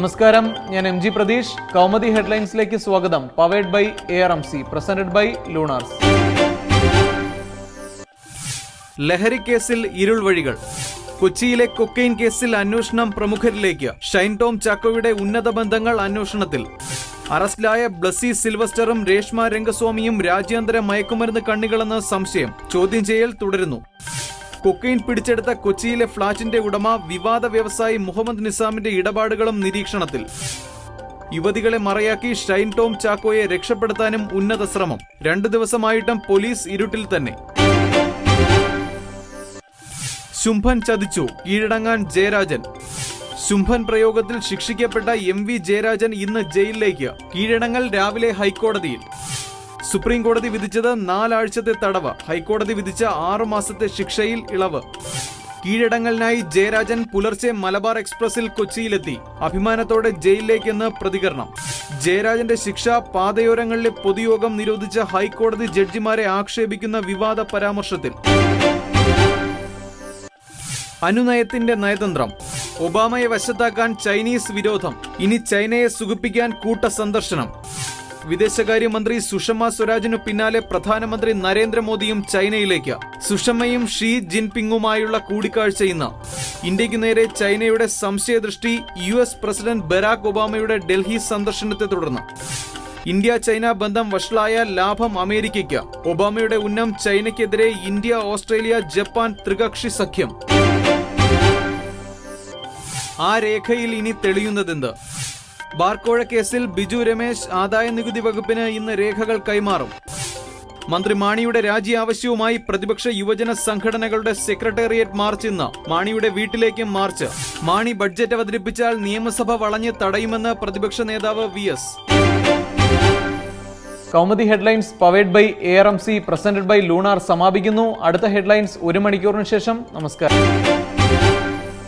നമസ്കാരം. ഞാൻ M G Pratheesh. Kaumudi ഹെഡ്ലൈൻസിലേക്ക് സ്വാഗതം. Powered by A R M C. Presented by Lunars. ലഹരി കേസിൽ ഇരുൾ വഴികൾ. കൊച്ചിയിലെ കൊക്കെയിൻ കേസിൽ അന്വേഷണം പ്രമുഖരിലേക്ക്. ഷൈൻ ടോം ചാക്കോയുടെ ഉന്നത ബന്ധങ്ങൾ അന്വേഷണത്തിൽ. അറസ്റ്റിലായ ബ്ലസി സിൽവസ്റ്ററും രേഷ്മ രംഗസ്വാമിയും രാജ്യാന്തര മയക്കുമരുന്ന് കണ്ണികളെന്ന് സംശയം. ചോദ്യം ചെയ്യൽ തുടരുന്നു. കൊക്കെയിൻ പിടിച്ചെടുത്ത കൊച്ചിയിലെ ഫ്ളാറ്റിന്റെ ഉടമ വിവാദ വ്യവസായി മുഹമ്മദ് നിസാമിന്റെ ഇടപാടുകളും നിരീക്ഷണത്തിൽ. യുവതികളെ മറയാക്കി ഷൈൻ ടോം ചാക്കോയെ രക്ഷപ്പെടുത്താനും ഉന്നത ശ്രമം. രണ്ടു ദിവസമായിട്ടും പോലീസ് ഇരുട്ടിൽ തന്നെ. ശുംഭൻ ചതിച്ചു. കീഴടങ്ങാൻ ജയരാജൻ. ശുംഭൻ പ്രയോഗത്തിൽ ശിക്ഷിക്കപ്പെട്ട എം വി ജയരാജൻ ഇന്ന് ജയിലിലേക്ക്. കീഴടങ്ങൽ രാവിലെ ഹൈക്കോടതിയിൽ. സുപ്രീം കോടതി വിധിച്ചത് നാലാഴ്ചത്തെ തടവ്. ഹൈക്കോടതി വിധിച്ച ആറു മാസത്തെ ശിക്ഷയിൽ ഇളവ്. കീഴടങ്ങലിനായി ജയരാജൻ പുലർച്ചെ മലബാർ എക്സ്പ്രസിൽ കൊച്ചിയിലെത്തി. അഭിമാനത്തോടെ ജയിലിലേക്കെന്ന് പ്രതികരണം. ജയരാജന്റെ ശിക്ഷ പാതയോരങ്ങളിലെ പൊതുയോഗം നിരോധിച്ച ഹൈക്കോടതി ജഡ്ജിമാരെ ആക്ഷേപിക്കുന്ന വിവാദ പരാമർശത്തിൽ. അനുനയത്തിന്റെ നയതന്ത്രം. ഒബാമയെ വശത്താക്കാൻ ചൈനീസ് വിരോധം. ഇനി ചൈനയെ സുഖിപ്പിക്കാൻ കൂട്ട സന്ദർശനം. വിദേശകാര്യമന്ത്രി സുഷമ സ്വരാജിനു പിന്നാലെ പ്രധാനമന്ത്രി നരേന്ദ്രമോദിയും ചൈനയിലേക്ക്. സുഷമയും ഷീ ജിൻപിങ്ങുമായുള്ള കൂടിക്കാഴ്ച ഇന്ന്. ഇന്ത്യയ്ക്ക് നേരെ ചൈനയുടെ സംശയദൃഷ്ടി U S president Barack ഒബാമയുടെ Delhi സന്ദർശനത്തെ തുടർന്ന്. ഇന്ത്യ ചൈന ബന്ധം വഷളായ ലാഭം അമേരിക്കയ്ക്ക്. ഒബാമയുടെ ഉന്നം ചൈനയ്ക്കെതിരെ ഇന്ത്യ ഓസ്ട്രേലിയ ജപ്പാൻ ത്രികക്ഷി സഖ്യം. ആ രേഖയിൽ ഇനി തെളിയുന്നതെന്ത്? ബാർക്കോഴ കേസിൽ ബിജു രമേശ് ആദായ നികുതി വകുപ്പിന് ഇന്ന് രേഖകൾ കൈമാറും. മന്ത്രി മാണിയുടെ രാജി ആവശ്യവുമായി പ്രതിപക്ഷ യുവജന സംഘടനകളുടെ സെക്രട്ടേറിയറ്റ് മാർച്ച് ഇന്ന് മാണിയുടെ വീട്ടിലേക്കും മാർച്ച്. മാണി ബഡ്ജറ്റ് അവതരിപ്പിച്ചാൽ നിയമസഭ വളഞ്ഞ് തടയുമെന്ന് പ്രതിപക്ഷ നേതാവ് V S. Kaumudi headlines powered by A R M C presented by Lunar സമാപിക്കുന്നു. അടുത്ത ഹെഡ്ലൈൻസ് ഒരു മണിക്കൂറിന് ശേഷം. നമസ്കാരം.